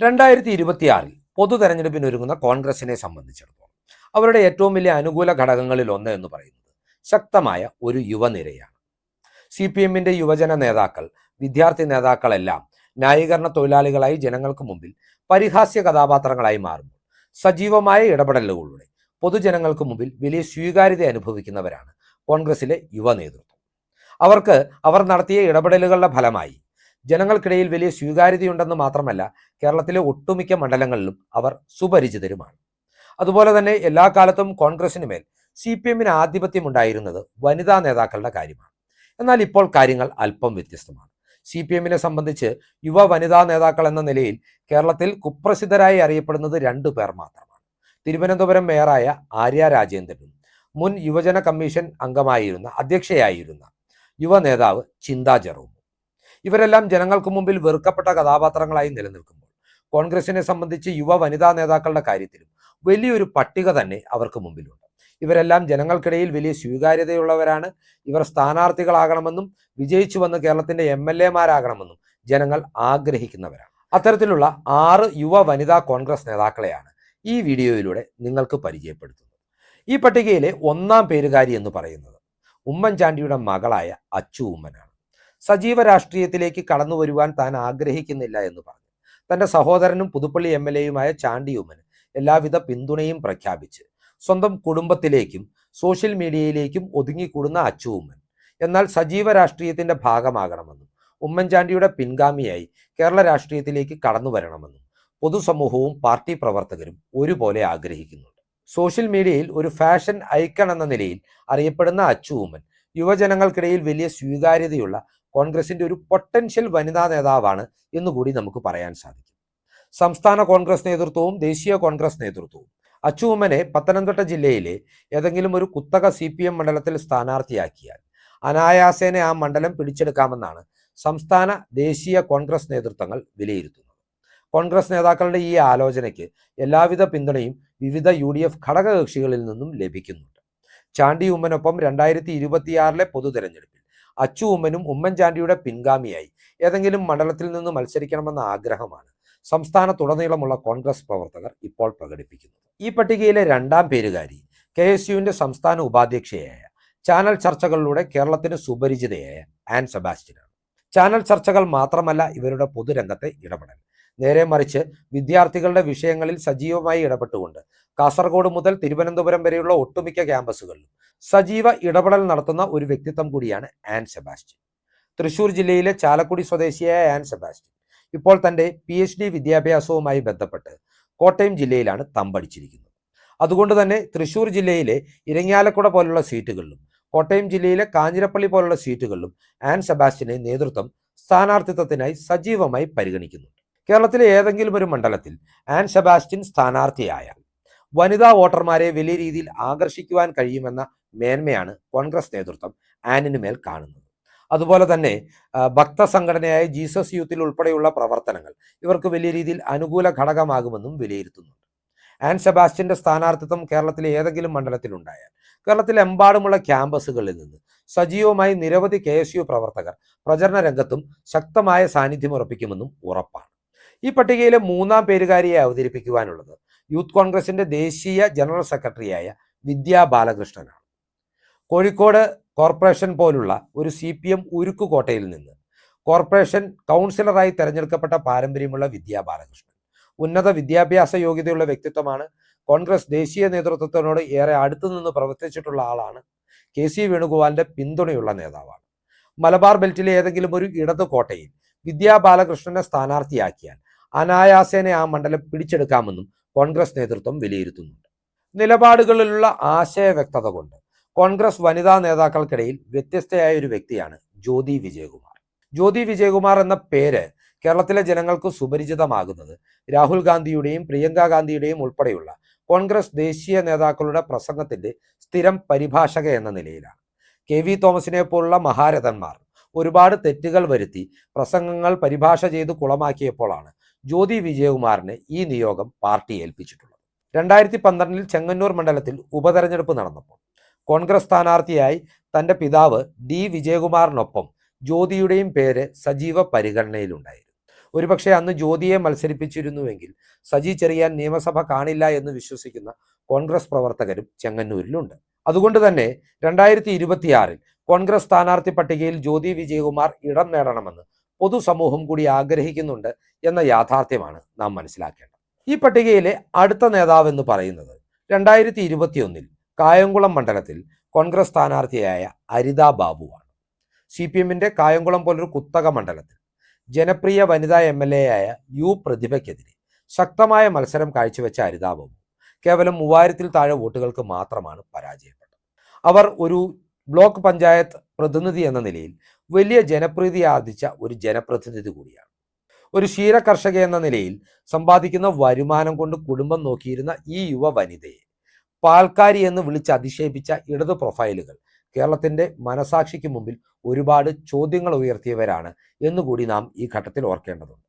രണ്ടായിരത്തി ഇരുപത്തിയാറിൽ പൊതു തെരഞ്ഞെടുപ്പിന് ഒരുങ്ങുന്ന കോൺഗ്രസിനെ സംബന്ധിച്ചിടത്തോളം അവരുടെ ഏറ്റവും വലിയ അനുകൂല ഘടകങ്ങളിൽ ഒന്ന് എന്ന് പറയുന്നത് ശക്തമായ ഒരു യുവനിരയാണ്. സി പി എമ്മിന്റെ യുവജന നേതാക്കൾ വിദ്യാർത്ഥി നേതാക്കളെല്ലാം ന്യായീകരണ തൊഴിലാളികളായി ജനങ്ങൾക്ക് മുമ്പിൽ പരിഹാസ്യ കഥാപാത്രങ്ങളായി മാറുമ്പോൾ സജീവമായ ഇടപെടലുകളിലൂടെ പൊതുജനങ്ങൾക്ക് മുമ്പിൽ വലിയ സ്വീകാര്യത അനുഭവിക്കുന്നവരാണ് കോൺഗ്രസിലെ യുവ നേതൃത്വം. അവർക്ക് അവർ നടത്തിയ ഇടപെടലുകളുടെ ഫലമായി ജനങ്ങൾക്കിടയിൽ വലിയ സ്വീകാര്യതയുണ്ടെന്ന് മാത്രമല്ല കേരളത്തിലെ ഒട്ടുമിക്ക മണ്ഡലങ്ങളിലും അവർ സുപരിചിതരുമാണ്. അതുപോലെ തന്നെ എല്ലാ കാലത്തും കോൺഗ്രസിന് മേൽ സി പി എമ്മിന് ആധിപത്യം ഉണ്ടായിരുന്നത് വനിതാ നേതാക്കളുടെ കാര്യമാണ്. എന്നാൽ ഇപ്പോൾ കാര്യങ്ങൾ അല്പം വ്യത്യസ്തമാണ്. സി പി എമ്മിനെ സംബന്ധിച്ച് യുവ വനിതാ നേതാക്കൾ എന്ന നിലയിൽ കേരളത്തിൽ കുപ്രസിദ്ധരായി അറിയപ്പെടുന്നത് രണ്ടു പേർ മാത്രമാണ്. തിരുവനന്തപുരം മേയറായ ആര്യ രാജേന്ദ്രനും മുൻ യുവജന കമ്മീഷൻ അംഗമായിരുന്ന അധ്യക്ഷയായിരുന്ന യുവ നേതാവ് ചിന്താ ജെറോമും. ഇവരെല്ലാം ജനങ്ങൾക്ക് മുമ്പിൽ വെറുക്കപ്പെട്ട കഥാപാത്രങ്ങളായി നിലനിൽക്കുമ്പോൾ കോൺഗ്രസിനെ സംബന്ധിച്ച് യുവ വനിതാ നേതാക്കളുടെ കാര്യത്തിലും വലിയൊരു പട്ടിക തന്നെ അവർക്ക് മുമ്പിലുണ്ട്. ഇവരെല്ലാം ജനങ്ങൾക്കിടയിൽ വലിയ സ്വീകാര്യതയുള്ളവരാണ്. ഇവർ സ്ഥാനാർത്ഥികളാകണമെന്നും വിജയിച്ചു വന്ന് കേരളത്തിന്റെ എം എൽ എമാരാകണമെന്നും ജനങ്ങൾ ആഗ്രഹിക്കുന്നവരാണ്. അത്തരത്തിലുള്ള ആറ് യുവ വനിതാ കോൺഗ്രസ് നേതാക്കളെയാണ് ഈ വീഡിയോയിലൂടെ നിങ്ങൾക്ക് പരിചയപ്പെടുത്തുന്നത്. ഈ പട്ടികയിലെ ഒന്നാം പേരുകാരി എന്ന് പറയുന്നത് ഉമ്മൻചാണ്ടിയുടെ മകളായ അച്ചു ഉമ്മനാണ്. സജീവ രാഷ്ട്രീയത്തിലേക്ക് കടന്നു വരുവാൻ താൻ ആഗ്രഹിക്കുന്നില്ല എന്ന് പറഞ്ഞു. തന്റെ സഹോദരനും പുതുപ്പള്ളി എം എൽ എയുമായ ചാണ്ടി ഉമ്മന് എല്ലാവിധ പിന്തുണയും പ്രഖ്യാപിച്ച് സ്വന്തം കുടുംബത്തിലേക്കും സോഷ്യൽ മീഡിയയിലേക്കും ഒതുങ്ങിക്കൂടുന്ന അച്ചു ഉമ്മൻ. എന്നാൽ സജീവ രാഷ്ട്രീയത്തിന്റെ ഭാഗമാകണമെന്നും ഉമ്മൻചാണ്ടിയുടെ പിൻഗാമിയായി കേരള രാഷ്ട്രീയത്തിലേക്ക് കടന്നു വരണമെന്നും പൊതുസമൂഹവും പാർട്ടി പ്രവർത്തകരും ഒരുപോലെ ആഗ്രഹിക്കുന്നുണ്ട്. സോഷ്യൽ മീഡിയയിൽ ഒരു ഫാഷൻ ഐക്കൺ എന്ന നിലയിൽ അറിയപ്പെടുന്ന അച്ചു ഉമ്മൻ യുവജനങ്ങൾക്കിടയിൽ വലിയ സ്വീകാര്യതയുള്ള കോൺഗ്രസിന്റെ ഒരു പൊട്ടൻഷ്യൽ വനിതാ നേതാവാണ് എന്നുകൂടി നമുക്ക് പറയാൻ സാധിക്കും. സംസ്ഥാന കോൺഗ്രസ് നേതൃത്വവും ദേശീയ കോൺഗ്രസ് നേതൃത്വവും അച്ചുമ്മനെ പത്തനംതിട്ട ജില്ലയിലെ ഏതെങ്കിലും ഒരു കുത്തക സി പി എം മണ്ഡലത്തിൽ സ്ഥാനാർത്ഥിയാക്കിയാൽ അനായാസേന ആ മണ്ഡലം പിടിച്ചെടുക്കാമെന്നാണ് സംസ്ഥാന ദേശീയ കോൺഗ്രസ് നേതൃത്വങ്ങൾ വിലയിരുത്തുന്നത്. കോൺഗ്രസ് നേതാക്കളുടെ ഈ ആലോചനയ്ക്ക് എല്ലാവിധ പിന്തുണയും വിവിധ യു ഡി എഫ് ഘടകകക്ഷികളിൽ നിന്നും ലഭിക്കുന്നുണ്ട്. ചാണ്ടി ഉമ്മനൊപ്പം രണ്ടായിരത്തി ഇരുപത്തിയാറിലെ പൊതു തെരഞ്ഞെടുപ്പിൽ അച്ചു ഉമ്മനും ഉമ്മൻചാണ്ടിയുടെ പിൻഗാമിയായി. ഏതെങ്കിലും മണ്ഡലത്തിൽ നിന്ന് മത്സരിക്കണമെന്ന ആഗ്രഹമാണ്. സംസ്ഥാനത്തുടനീളമുള്ള കോൺഗ്രസ് പ്രവർത്തകർ ഇപ്പോൾ പ്രകടിപ്പിക്കുന്നത് ഈ പട്ടികയിലെ രണ്ടാം പേരുകാരി കെ എസ് യുവിന്റെ സംസ്ഥാന ഉപാധ്യക്ഷയായ ചാനൽ ചർച്ചകളിലൂടെ കേരളത്തിന് സുപരിചിതയായ ആൻ സെബാസ്റ്റ്യനാണ്. ചാനൽ ചർച്ചകൾ മാത്രമല്ല ഇവരുടെ പൊതുരംഗത്തെ ഇടപെടൽ. നേരെ മറിച്ച് വിദ്യാർത്ഥികളുടെ വിഷയങ്ങളിൽ സജീവമായി ഇടപെട്ടുകൊണ്ട്. കാസർഗോഡ് മുതൽ തിരുവനന്തപുരം വരെയുള്ള ഒട്ടുമിക്ക ക്യാമ്പസുകളിലും സജീവ ഇടപെടൽ നടത്തുന്ന ഒരു വ്യക്തിത്വം കൂടിയാണ് ആൻ സെബാസ്റ്റ്യൻ. തൃശൂർ ജില്ലയിലെ ചാലക്കുടി സ്വദേശിയായ ആൻ സെബാസ്റ്റ്യൻ ഇപ്പോൾ തന്റെ പി എച്ച് ഡി വിദ്യാഭ്യാസവുമായി ബന്ധപ്പെട്ട് കോട്ടയം ജില്ലയിലാണ് തമ്പടിച്ചിരിക്കുന്നത്. അതുകൊണ്ട് തന്നെ തൃശൂർ ജില്ലയിലെ ഇരങ്ങാലക്കുട പോലുള്ള സീറ്റുകളിലും കോട്ടയം ജില്ലയിലെ കാഞ്ഞിരപ്പള്ളി പോലുള്ള സീറ്റുകളിലും ആൻ സെബാസ്റ്റ്യനെ നേതൃത്വം സ്ഥാനാർത്ഥിത്വത്തിനായി സജീവമായി പരിഗണിക്കുന്നുണ്ട്. കേരളത്തിലെ ഏതെങ്കിലും ഒരു മണ്ഡലത്തിൽ ആൻ സെബാസ്റ്റ്യൻ സ്ഥാനാർത്ഥിയായാൽ വനിതാ വോട്ടർമാരെ വലിയ രീതിയിൽ ആകർഷിക്കുവാൻ കഴിയുമെന്ന മേന്മയാണ് കോൺഗ്രസ് നേതൃത്വം ആനിന് മേൽ കാണുന്നത്. അതുപോലെ തന്നെ ഭക്ത സംഘടനയായ ജീസസ് യൂത്തിൽ ഉൾപ്പെടെയുള്ള പ്രവർത്തനങ്ങൾ ഇവർക്ക് വലിയ രീതിയിൽ അനുകൂല ഘടകമാകുമെന്നും വിലയിരുത്തുന്നുണ്ട്. ആൻ സെബാസ്റ്റ്യന്റെ സ്ഥാനാർത്ഥിത്വം കേരളത്തിലെ ഏതെങ്കിലും മണ്ഡലത്തിലുണ്ടായാൽ കേരളത്തിലെമ്പാടുമുള്ള ക്യാമ്പസുകളിൽ നിന്ന് സജീവമായി നിരവധി കെ പ്രവർത്തകർ പ്രചരണ രംഗത്തും ശക്തമായ സാന്നിധ്യം ഉറപ്പിക്കുമെന്നും ഉറപ്പാണ്. ഈ പട്ടികയിലെ മൂന്നാം പേരുകാരിയെ അവതരിപ്പിക്കുവാനുള്ളത് യൂത്ത് കോൺഗ്രസിന്റെ ദേശീയ ജനറൽ സെക്രട്ടറിയായ വിദ്യാ ബാലകൃഷ്ണനാണ്. കോഴിക്കോട് കോർപ്പറേഷൻ പോലുള്ള ഒരു സി പി എം ഉരുക്കുകോട്ടയിൽ നിന്ന് കോർപ്പറേഷൻ കൗൺസിലറായി തെരഞ്ഞെടുക്കപ്പെട്ട പാരമ്പര്യമുള്ള വിദ്യാ ബാലകൃഷ്ണൻ. ഉന്നത വിദ്യാഭ്യാസ യോഗ്യതയുള്ള വ്യക്തിത്വമാണ് കോൺഗ്രസ് ദേശീയ നേതൃത്വത്തിനോട് ഏറെ അടുത്തു നിന്ന് പ്രവർത്തിച്ചിട്ടുള്ള ആളാണ് കെ സി വേണുഗോപാലിന്റെ പിന്തുണയുള്ള നേതാവാണ്. മലബാർ ബെൽറ്റിലെ ഏതെങ്കിലും ഒരു ഇടത് കോട്ടയിൽ വിദ്യാ ബാലകൃഷ്ണനെ സ്ഥാനാർത്ഥിയാക്കിയാൽ അനായാസേന ആ മണ്ഡലം പിടിച്ചെടുക്കാമെന്നും കോൺഗ്രസ് നേതൃത്വം വിലയിരുത്തുന്നുണ്ട്. നിലപാടുകളിലുള്ള ആശയ വ്യക്തത കൊണ്ട് കോൺഗ്രസ് വനിതാ നേതാക്കൾക്കിടയിൽ വ്യത്യസ്തയായ ഒരു വ്യക്തിയാണ് ജ്യോതി വിജയകുമാർ. ജ്യോതി വിജയകുമാർ എന്ന പേര് കേരളത്തിലെ ജനങ്ങൾക്ക് സുപരിചിതമാകുന്നത് രാഹുൽ ഗാന്ധിയുടെയും പ്രിയങ്ക ഗാന്ധിയുടെയും ഉൾപ്പെടെയുള്ള കോൺഗ്രസ് ദേശീയ നേതാക്കളുടെ പ്രസംഗത്തിന്റെ സ്ഥിരം പരിഭാഷക എന്ന നിലയിലാണ്. കെ വി തോമസിനെ പോലുള്ള മഹാരഥന്മാർ ഒരുപാട് തെറ്റുകൾ വരുത്തി പ്രസംഗങ്ങൾ പരിഭാഷ ചെയ്ത് കുളമാക്കിയപ്പോഴാണ് ജ്യോതി വിജയകുമാറിനെ ഈ നിയോഗം പാർട്ടി ഏൽപ്പിച്ചിട്ടുള്ളത്. രണ്ടായിരത്തി പന്ത്രണ്ടിൽ ചെങ്ങന്നൂർ മണ്ഡലത്തിൽ ഉപതെരഞ്ഞെടുപ്പ് നടന്നപ്പോൾ കോൺഗ്രസ് സ്ഥാനാർത്ഥിയായി തന്റെ പിതാവ് ഡി വിജയകുമാറിനൊപ്പം ജ്യോതിയുടെയും പേര് സജീവ പരിഗണനയിലുണ്ടായിരുന്നു. ഒരുപക്ഷെ അന്ന് ജ്യോതിയെ മത്സരിപ്പിച്ചിരുന്നുവെങ്കിൽ സജി ചെറിയാൻ നിയമസഭ കാണില്ല എന്ന് വിശ്വസിക്കുന്ന കോൺഗ്രസ് പ്രവർത്തകരും ചെങ്ങന്നൂരിലുണ്ട്. അതുകൊണ്ട് തന്നെ രണ്ടായിരത്തി ഇരുപത്തിയാറിൽ കോൺഗ്രസ് സ്ഥാനാർത്ഥി പട്ടികയിൽ ജ്യോതി വിജയകുമാർ ഇടം നേടണമെന്ന് പൊതുസമൂഹം കൂടി ആഗ്രഹിക്കുന്നുണ്ട് എന്ന യാഥാർത്ഥ്യമാണ് നാം മനസ്സിലാക്കേണ്ടത്. ഈ പട്ടികയിലെ അടുത്ത നേതാവ് എന്ന് പറയുന്നത് രണ്ടായിരത്തി ഇരുപത്തിയൊന്നിൽ കായംകുളം മണ്ഡലത്തിൽ കോൺഗ്രസ് സ്ഥാനാർത്ഥിയായ അരിത ബാബുവാണ്. സി പി എമ്മിന്റെ കായംകുളം പോലൊരു കുത്തക മണ്ഡലത്തിൽ ജനപ്രിയ വനിതാ എം എൽ എ ആയ യു പ്രതിഭയ്ക്കെതിരെ ശക്തമായ മത്സരം കാഴ്ചവെച്ച അരിത ബാബു കേവലം മൂവായിരത്തിൽ താഴെ വോട്ടുകൾക്ക് മാത്രമാണ് പരാജയപ്പെട്ടത്. അവർ ഒരു ബ്ലോക്ക് പഞ്ചായത്ത് പ്രതിനിധി എന്ന നിലയിൽ വലിയ ജനപ്രീതി ആർജിച്ച ഒരു ജനപ്രതിനിധി കൂടിയാണ്. ഒരു ക്ഷീര കർഷക എന്ന നിലയിൽ സമ്പാദിക്കുന്ന വരുമാനം കൊണ്ട് കുടുംബം നോക്കിയിരുന്ന ഈ യുവ വനിതയെ പാൽക്കാരി എന്ന് വിളിച്ച് അധിക്ഷേപിച്ച ഇടത് പ്രൊഫൈലുകൾ കേരളത്തിന്റെ മനസാക്ഷിക്ക് മുമ്പിൽ ഒരുപാട് ചോദ്യങ്ങൾ ഉയർത്തിയവരാണ് എന്നുകൂടി നാം ഈ ഘട്ടത്തിൽ ഓർക്കേണ്ടതുണ്ട്.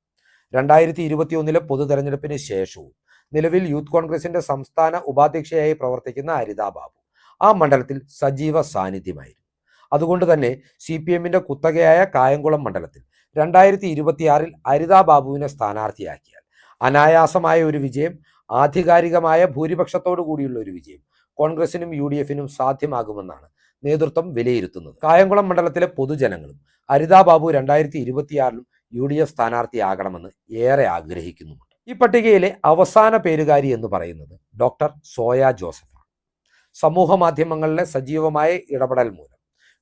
രണ്ടായിരത്തി ഇരുപത്തിയൊന്നിലെ പൊതു തെരഞ്ഞെടുപ്പിന് ശേഷവും നിലവിൽ യൂത്ത് കോൺഗ്രസിന്റെ സംസ്ഥാന ഉപാധ്യക്ഷയായി പ്രവർത്തിക്കുന്ന ഹരിത ബാബു ആ മണ്ഡലത്തിൽ സജീവ സാന്നിധ്യമായിരുന്നു. അതുകൊണ്ട് തന്നെ സി പി എമ്മിന്റെ കുത്തകയായ കായംകുളം മണ്ഡലത്തിൽ രണ്ടായിരത്തി ഇരുപത്തിയാറിൽ അരിതാ ബാബുവിനെ സ്ഥാനാർത്ഥിയാക്കിയാൽ. അനായാസമായ ഒരു വിജയം ആധികാരികമായ ഭൂരിപക്ഷത്തോടു കൂടിയുള്ള ഒരു വിജയം കോൺഗ്രസിനും യു ഡി എഫിനും സാധ്യമാകുമെന്നാണ് നേതൃത്വം വിലയിരുത്തുന്നത്. കായംകുളം മണ്ഡലത്തിലെ പൊതുജനങ്ങളും അരിതാ ബാബു രണ്ടായിരത്തി ഇരുപത്തിയാറിലും യു ഡി എഫ് സ്ഥാനാർത്ഥിയാകണമെന്ന് ഏറെ ആഗ്രഹിക്കുന്നുമുണ്ട്. ഈ പട്ടികയിലെ അവസാന പേരുകാരി എന്ന് പറയുന്നത് ഡോക്ടർ സോയ ജോസഫാണ്. സമൂഹ മാധ്യമങ്ങളിലെ സജീവമായ ഇടപെടൽ മൂലം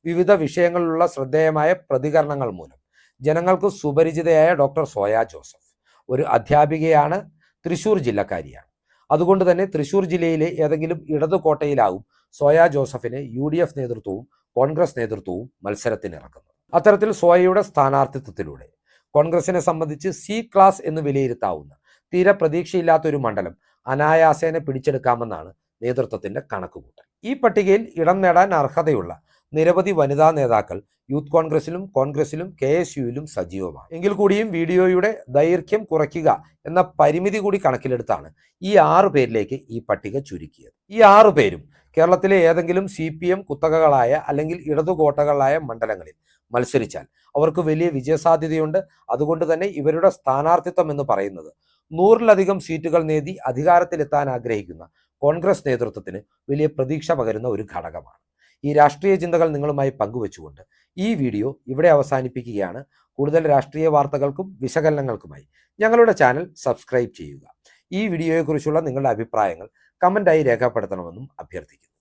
വിവിധ വിഷയങ്ങളിലുള്ള ശ്രദ്ധേയമായ പ്രതികരണങ്ങൾ മൂലം. ജനങ്ങൾക്ക് സുപരിചിതയായ ഡോക്ടർ സോയ ജോസഫ്. ഒരു അധ്യാപികയാണ് തൃശൂർ ജില്ലക്കാരിയാണ്. അതുകൊണ്ട് തന്നെ തൃശൂർ ജില്ലയിലെ ഏതെങ്കിലും ഇടതു കോട്ടയിലാവും സോയ ജോസഫിനെ യു ഡി എഫ് നേതൃത്വവും കോൺഗ്രസ് നേതൃത്വവും മത്സരത്തിനിറക്കുന്നത് അത്തരത്തിൽ സോയയുടെ സ്ഥാനാർത്ഥിത്വത്തിലൂടെ കോൺഗ്രസിനെ സംബന്ധിച്ച് സി ക്ലാസ് എന്ന് വിലയിരുത്താവുന്ന തീരെ പ്രതീക്ഷയില്ലാത്ത ഒരു മണ്ഡലം അനായാസേനെ പിടിച്ചെടുക്കാമെന്നാണ് നേതൃത്വത്തിന്റെ കണക്കുകൂട്ടൽ. ഈ പട്ടികയിൽ ഇടം നേടാൻ അർഹതയുള്ള നിരവധി വനിതാ നേതാക്കൾ യൂത്ത് കോൺഗ്രസിലും കോൺഗ്രസിലും കെ എസ് യുയിലും സജീവമാണ്. എങ്കിൽ കൂടിയും വീഡിയോയുടെ ദൈർഘ്യം കുറയ്ക്കുക എന്ന പരിമിതി കൂടി കണക്കിലെടുത്താണ് ഈ ആറു പേരിലേക്ക് ഈ പട്ടിക ചുരുക്കിയത്. ഈ ആറു പേരും കേരളത്തിലെ ഏതെങ്കിലും സി പി എം കുത്തകകളായ അല്ലെങ്കിൽ ഇടതുകോട്ടകളായ മണ്ഡലങ്ങളിൽ മത്സരിച്ചാൽ അവർക്ക് വലിയ വിജയസാധ്യതയുണ്ട്. അതുകൊണ്ട് തന്നെ ഇവരുടെ സ്ഥാനാർത്ഥിത്വം എന്ന് പറയുന്നത് നൂറിലധികം സീറ്റുകൾ നേടി അധികാരത്തിലെത്താൻ ആഗ്രഹിക്കുന്ന കോൺഗ്രസ് നേതൃത്വത്തിന് വലിയ പ്രതീക്ഷ പകരുന്ന ഒരു ഘടകമാണ്. ഈ രാഷ്ട്രീയ ചിന്തകൾ നിങ്ങളുമായി പങ്കുവച്ചുകൊണ്ട് ഈ വീഡിയോ ഇവിടെ അവസാനിപ്പിക്കുകയാണ്. കൂടുതൽ രാഷ്ട്രീയ വാർത്തകൾക്കും വിശകലനങ്ങൾക്കുമായി ഞങ്ങളുടെ ചാനൽ സബ്സ്ക്രൈബ് ചെയ്യുക. ഈ വീഡിയോയെക്കുറിച്ചുള്ള നിങ്ങളുടെ അഭിപ്രായങ്ങൾ കമന്റായി രേഖപ്പെടുത്തണമെന്നും അഭ്യർത്ഥിക്കുന്നു.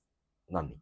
നന്ദി.